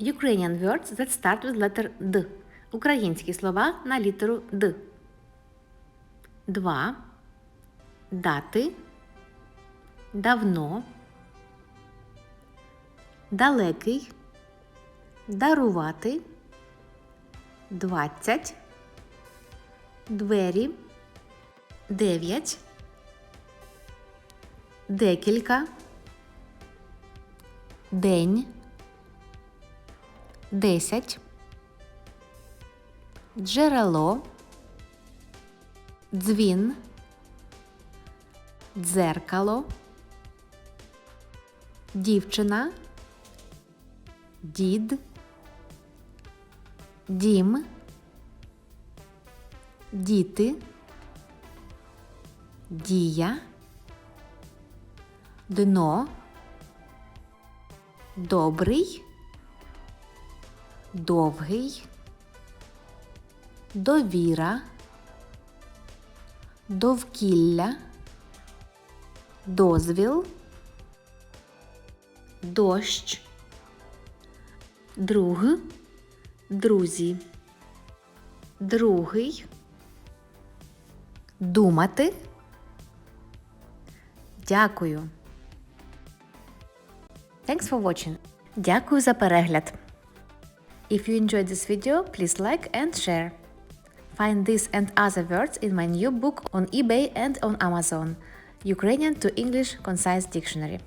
Ukrainian words that start with letter D. Українські слова на літеру Д. Два. Дати. Давно. Далекий. Дарувати. Двадцять. Двері. Дев'ять. Декілька. День. Десять. Джерело. Дзвін. Дзеркало. Дівчина. Дід. Дім. Діти. Дія. Дно. Добрий. Довгий. Довіра. Довкілля. Дозвіл. Дощ. Друг. Друзі. Другий. Думати. Дякую. Thanks for watching. Дякую за перегляд. If you enjoyed this video, please like and share. Find this and other words in my new book on eBay and on Amazon. Ukrainian to English Concise Dictionary.